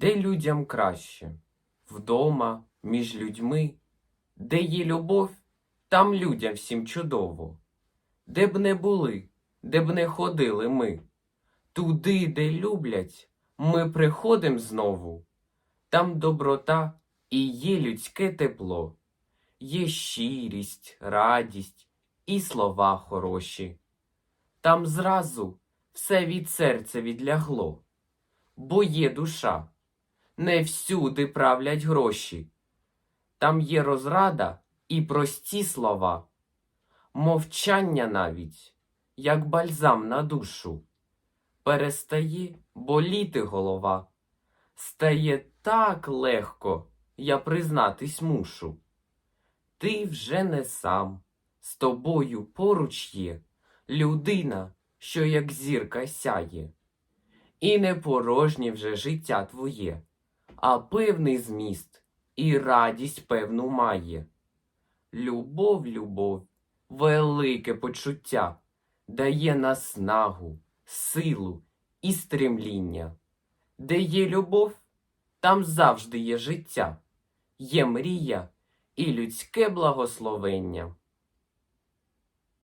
Де людям краще? Вдома, між людьми, де є любов, там людям всім чудово. Де б не були, де б не ходили ми, туди, де люблять, ми приходим знову. Там доброта і є людське тепло, є щирість, радість і слова хороші. Там зразу все від серця відлягло, бо є душа, не всюди правлять гроші. Там є розрада і прості слова, мовчання навіть, як бальзам на душу. Перестає боліти голова, стає так легко, я признатись мушу. Ти вже не сам, з тобою поруч є людина, що як зірка сяє. І не порожнє вже життя твоє, а певний зміст і радість певну має. Любов, любов, велике почуття, дає наснагу, силу і стремління. Де є любов, там завжди є життя, є мрія і людське благословення.